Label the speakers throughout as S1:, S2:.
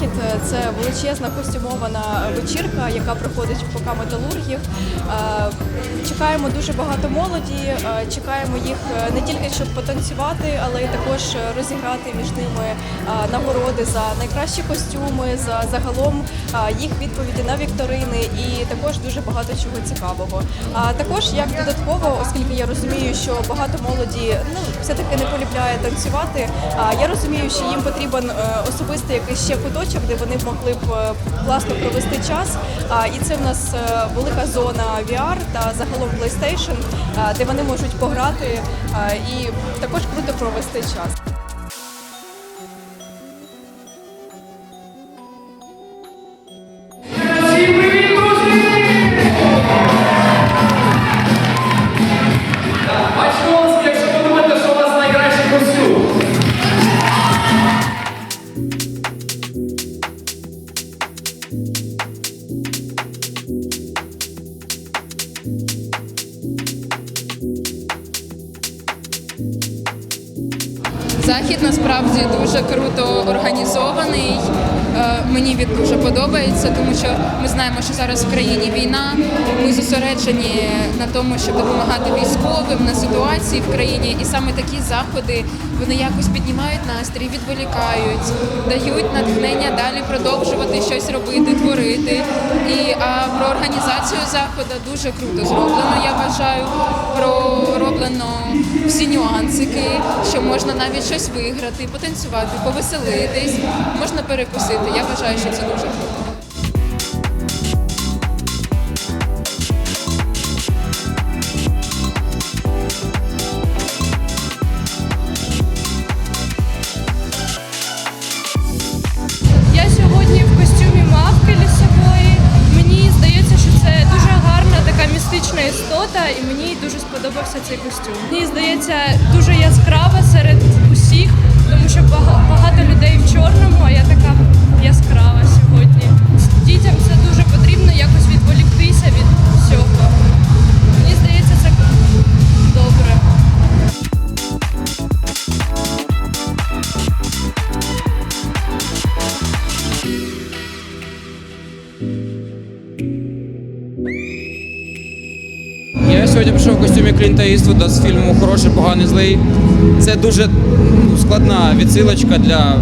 S1: захід е, це величезна костюмована вечірка, яка проходить в ПК металургів. Е, Чекаємо дуже багато молоді. е, Чекаємо їх не тільки щоб потанцювати, але й також розіграти між ними нагороди за найкращі костюми, за загалом їх відповіді на вікторини і також дуже багато чого цікавого. А також як додатково, оскільки я розумію, що багато молоді ну все таки не полюбляє танцювати. Я розумію, що їм потрібен особистий якийсь ще куточок, де вони могли б е, класно провести час. І це в нас е, велика зона VR та загалом PlayStation, е, де вони можуть пограти і також круто провести час.
S2: Захід насправді дуже круто організований. Е, Мені він дуже подобається, тому що ми знаємо, що зараз в країні війна. Ми зосереджені на тому, щоб допомагати військовим на ситуації в країні, і саме такі заходи вони якось піднімають настрій, відволікають, дають натхнення далі продовжувати щось робити, творити. І а про організацію заходу дуже круто зроблено. Я вважаю, пророблено всі нюансики, що можна навіть щось виграти, потанцювати, повеселитись, можна перекусити. Я вважаю, що це дуже круто.
S3: Істота, і мені дуже сподобався цей костюм. Мені здається, дуже сьогодні
S4: прийшов в костюмі Клінта Іствуда з фільму Хороший, поганий, злий. Це дуже ну, складна відсилочка для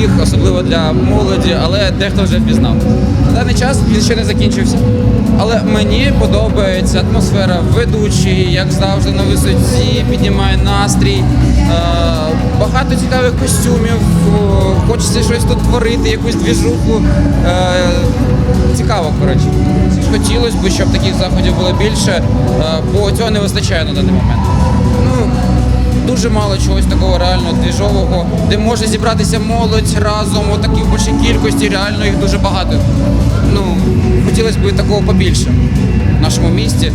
S4: всіх, особливо для молоді, але дехто вже впізнав. На даний час він ще не закінчився. Але мені подобається атмосфера ведучий, як завжди на висоті, піднімає настрій. Е, багато цікавих костюмів, хочеться щось тут творити, якусь двіжуху. Е, цікаво, коротше. Хотілося б, щоб таких заходів було більше, е, бо цього не вистачає на даний момент. Ну, дуже мало чогось такого реально двіжового, де може зібратися молодь разом у такій большій кількості, реально їх дуже багато. Ну, хотілося б такого побільше в нашому місті.